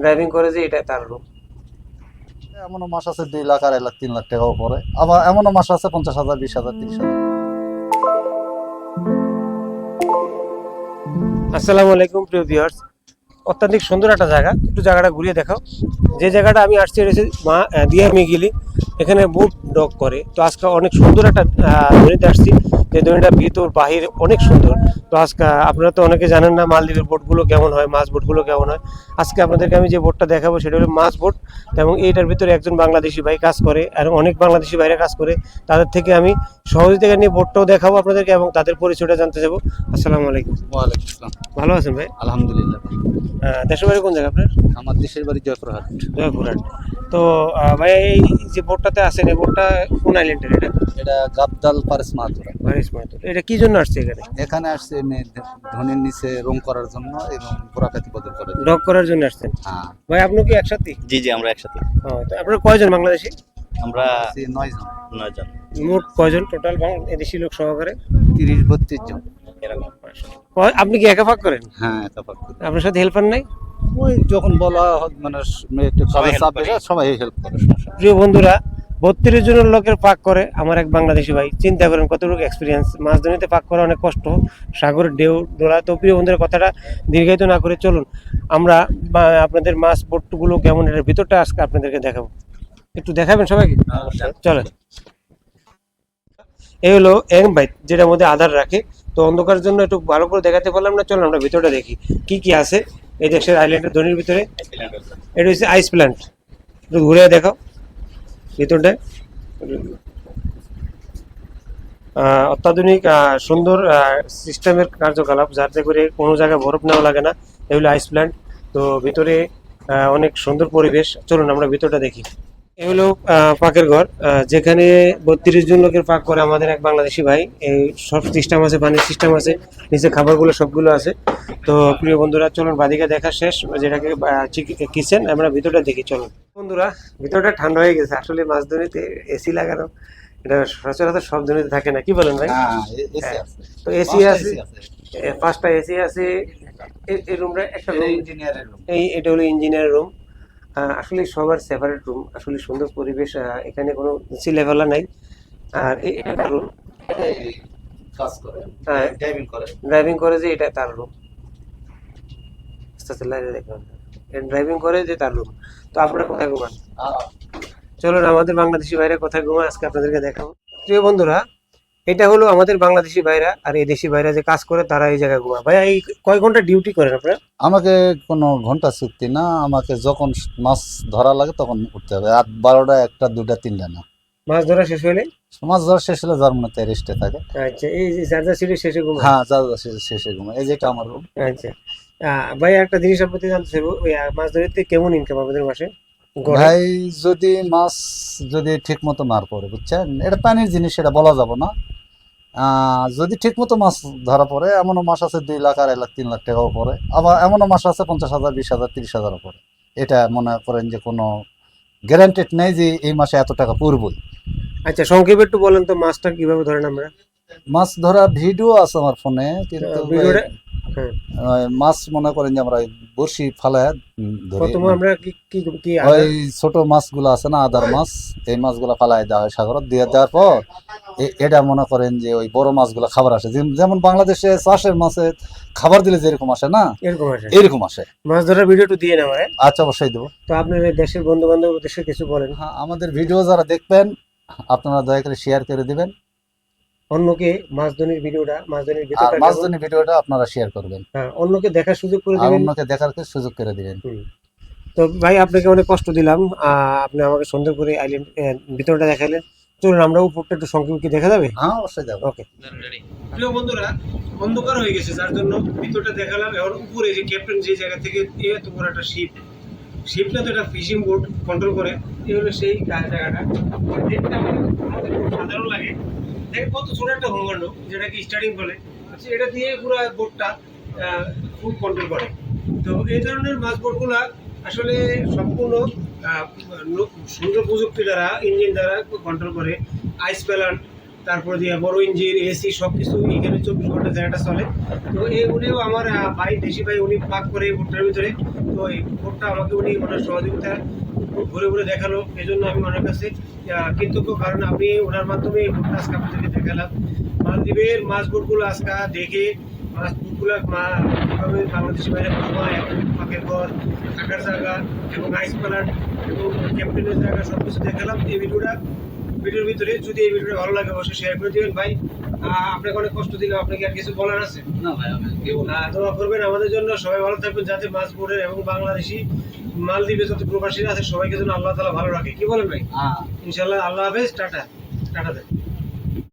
Driving করে যে এটা তার রুম এমনও মাস আছে দুই লাখ আড়াই লাখ তিন লাখ টাকাও পরে আবার এমনও মাস আছে পঞ্চাশ হাজার বিশ হাজার তিরিশ হাজার। আসসালামু আলাইকুম প্রিয় ভিউয়ার্স অত্যাধিক সুন্দর একটা জায়গা। একটু জায়গাটা ঘুরিয়ে দেখাও। যে জায়গাটা আমি আসছি এটা হচ্ছে মা আমি মেগিলি। এখানে বুট ডগ করে। তো আজকে অনেক সুন্দর একটা দড়িতে আসছি। যে দড়িটা ভিতর বাহির অনেক সুন্দর। তো আজকে আপনারা তো অনেকে জানেন না মালদ্বীপের বোটগুলো কেমন হয় মাছ বোটগুলো কেমন হয়। আজকে আপনাদেরকে আমি যে বোটটা দেখাবো সেটা হলো মাছ বোট। এবং এইটার ভিতরে একজন বাংলাদেশি ভাই কাজ করে আর অনেক বাংলাদেশি ভাইরা কাজ করে। তাদের থেকে আমি সহযোগিতা নিয়ে বোটটাও দেখাবো আপনাদেরকে এবং তাদের পরিচয়টা জানতে যাব। আসসালামু আলাইকুম। ওয়ালাইকুম আসসালাম। ভালো আছেন ভাই? আলহামদুলিল্লাহ দেশের বাড়ি কোন জায়গা আপনার? আমার দেশের বাড়ি জয়পুরহাট। জয়পুরহাট। তো ভাই এই যে বোটটাতে আছেন এই বোটটা কোন আইল্যান্ডের এটা? এটা গাবদাল পারেস মাহাতুরা ভারিস মাহাতুর এটা কি জন্য আসছে এখানে? এখানে আসছে ধনির নিচে রং করার জন্য এবং গোড়াকাতি বদল করার জন্য। ডক করার জন্য আসছেন? হ্যাঁ। ভাই আপনি কি একসাথে? জি জি আমরা একসাথে। আপনার কয়জন বাংলাদেশি? আমরা আছি নয় জন। নয় জন। মোট কয়জন টোটাল এদেশি লোক সহকারে? তিরিশ বত্রিশ জন। এরকম। আপনি কি একা ফাঁক করেন? হ্যাঁ একা পাক করি। আপনার সাথে হেল্পার নাই? ওই যখন বলা হয় মানে একটু সবাই। সবাই হেল্প করে। প্রিয় বন্ধুরা বত্রিশ জনের লোকের পাক করে আমার এক বাংলাদেশি ভাই। চিন্তা করেন কতটুকু এক্সপিরিয়েন্স মাছ ধরিতে পাক করা অনেক কষ্ট। সাগরের ঢেউ দোলা। তো প্রিয় বন্ধুদের কথাটা দীর্ঘায়িত না করে চলুন। আমরা আপনাদের মাছ বোটগুলো কেমন এটার ভিতরটা আজকে আপনাদেরকে দেখাবো। একটু দেখাবেন সবাইকে? চলেন। এই হলো এং বাইট যেটার মধ্যে আধার রাখে। তো অন্ধকারের জন্য একটু ভালো করে দেখাতে পারলাম না চলুন আমরা ভিতরটা দেখি। কি কি আছে? এই দেশের আইল্যান্ডের ধনির ভিতরে। এটা হচ্ছে আইস প্ল্যান্ট একটু ঘুরে দেখাও। ভিতরটায়। অত্যাধুনিক সুন্দর সিস্টেমের কার্যকলাপ, যাতে করে কোনো জায়গায় বরফ নেওয়া লাগে না। এগুলো আইস প্ল্যান্ট তো ভিতরে অনেক সুন্দর পরিবেশ। চলুন আমরা ভিতরটা দেখি। এগুলো পাকের ঘর। যেখানে বত্রিশ জন লোকের পাক করে আমাদের এক বাংলাদেশি ভাই। এই সব সিস্টেম আছে পানির সিস্টেম আছে নিচে খাবারগুলো সবগুলো আছে। তো প্রিয় বন্ধুরা চলুন বাদিকে দেখা শেষ যেটাকে কিচেন আমরা ভিতরটা দেখি চলুন। বন্ধুরা ভিতরটা ঠান্ডা হয়ে গেছে আসলে মাছ ধরিতে এসি লাগানো এটা সচরাচর সব ধরিতে থাকে না কি বলেন ভাই? হ্যাঁ এ- হ্যাঁ। তো এসি আছে। এ, পাঁচটা এসি আছে এই- রুমটা একটা রুম ইঞ্জিনিয়ারের রুম এই এটা হলো ইঞ্জিনিয়ার রুম আসলে সবার সেপারেট রুম আসলে সুন্দর পরিবেশ এখানে কোনো এসি লেভেলা নাই। আর রুম হ্যাঁ। ড্রাইভিং করে। ড্রাইভিং করে যে এটা তার রুম ড্রাইভিং করে যে তার রুম তো আপনারা কোথায় ঘুমান? চলুন আমাদের বাংলাদেশি বাইরে কোথায় ঘুমায় আজকে আপনাদেরকে দেখাবো। প্রিয় বন্ধুরা এটা হলো আমাদের বাংলাদেশি ভাইরা আর এই দেশি ভাইরা যে কাজ করে তারা এই জায়গায় ঘুমায়। ভাইয়া এই কয় ঘণ্টা ডিউটি করেন আপনারা? আমাকে কোনো ঘণ্টা চুক্তি না আমাকে যখন মাছ ধরা লাগে তখন উঠতে হবে। রাত বারোটা একটা দুটা তিনটা না। মাছ ধরা শেষ হলে মাছ ধরা শেষ হলে জার্মানিতে রেস্টে থাকে। আচ্ছা এই যে চার্জার সিটি শেষে ঘুমায়? হ্যাঁ যা যা শেষে ঘুমায়। এই যেটা আমার রুম আচ্ছা। ভাই একটা জিনিস আপনাদের জানতে চাইব। মাছ ধরতে কেমন ইনকাম আপনাদের মাসে? ভাই যদি মাছ যদি ঠিক মতো মার পড়ে বুঝছেন? এটা পানির জিনিস এটা বলা যাবে না। যদি ঠিক মতো মাছ ধরা পড়ে এমনও মাছ আছে দুই লাখ আড়াই লাখ তিন লাখ টাকাও পড়ে। আবার এমনও মাছ আছে পঞ্চাশ হাজার বিশ হাজার তিরিশ হাজারও পড়ে। এটা মনে করেন যে কোনো গ্যারান্টেড নেই যে এই মাসে এত টাকা পড়বই। আচ্ছা সংক্ষেপে একটু বলেন তো মাছটা কীভাবে ধরেন আমরা? মাছ ধরা ভিডিও আছে আমার ফোনে কিন্তু ভিডিওটা মাছ মনে করেন যে আমরা ফালায় উম, ধরি। প্রথমে আমরা কি কি কি ওই ছোট মাছগুলো আছে না আদার মাছ এই মাছগুলো ফালাই দেওয়া হয় সাগরত। দিয়ে দেওয়ার পর এটা মনে করেন যে ওই বড় মাছগুলো খাবার আসে। যেমন বাংলাদেশে চাষের মাছে খাবার দিলে যেরকম আসে না এরকম আসে। মাছ ধরার ভিডিও দিয়ে নেওয়া আচ্ছা অবশ্যই দেবো। তো আপনার দেশের বন্ধু বান্ধব উদ্দেশ্যে কিছু বলেন। হ্যাঁ আমাদের ভিডিও যারা দেখবেন আপনারা দয়া করে শেয়ার করে দিবেন। অন্যকে মাছ ধরির ভিডিওটা মাছ ধরির আর ভিডিওটা মাছ ধনী ভিডিওটা আপনারা শেয়ার করবেন। হ্যাঁ অন্যকে দেখার সুযোগ করে আর দিবেন। অন্যকে দেখার সুযোগ করে দিবেন। তো ভাই আপনাকে অনেক কষ্ট দিলাম। আহ, আপনি আমাকে সুন্দর করে আইল্যান্ড ভিতরটা দেখালেন। চলুন আমরা উপরটা একটু সংক্ষেপে কি দেখা যাবে? হ্যাঁ অবশ্যই যাব ওকে। প্রিয় বন্ধুরা অন্ধকার হয়ে গেছে যার জন্য ভিতরটা দেখালাম। এবার উপরে যে ক্যাপ্টেন যে জায়গা থেকে এত বড় একটা শিপ শিপটা তো একটা ফিশিং বোট কন্ট্রোল করে। এই হলো সেই জায়গাটা। আর দেখতে আমাদের খুব সাধারণ লাগে। দেখে কত ছোট একটা হোমগান্ড যেটাকে স্টার্টিং বলে। আচ্ছা এটা দিয়ে পুরো বোটটা ফুল কন্ট্রোল করে। তো এই ধরনের মাছ বোটগুলা আসলে সম্পূর্ণ সুন্দর প্রযুক্তি দ্বারা ইঞ্জিন দ্বারা কন্ট্রোল করে। আইস প্যালান্ট তারপর দিয়ে বড় ইঞ্জিন এসি সব কিছু এখানে চব্বিশ ঘণ্টা জায়গাটা চলে। তো এগুলিও আমার ভাই, দেশি ভাই, উনি পাক করে এই ভুট্টার ভিতরে তো এই বোটটা আমাকে উনি ওনার সহযোগিতা ঘুরে ঘুরে দেখাল এই জন্য আমি ওনার কাছে কৃতজ্ঞ। কারণ আমি ওনার মাধ্যমে এই বোটটা আজকে আপনাদেরকে দেখালাম। মালদ্বীপের মাছ বোটগুলো আজকে দেখে মাছ বোটগুলো মা- কীভাবে বাংলাদেশি বাইরে খাওয়া এবং পাকের ঘর, থাকার জায়গা এবং আইস প্লান্ট এবং ক্যাপ্টেনের জায়গা সব কিছু দেখালাম। এই ভিডিওটা ভিডিওর ভিতরে যদি এই ভিডিওটা ভালো লাগে অবশ্যই শেয়ার করে দিবেন ভাই। আপনাকে অনেক কষ্ট দিলাম আপনাকে আর কিছু বলার আছে? না ভাই? দোয়া করবেন আমাদের জন্য। সবাই ভালো থাকবেন যাতে মাছ বোর্ডের এবং বাংলাদেশি মালদ্বীপে যত প্রবাসীরা আছে সবাইকে যেন আল্লাহ তালা ভালো রাখে। কি বলেন ভাই? হ্যাঁ। ইনশাল্লাহ আল্লাহ হাফেজ টাটা। টাটা দেন।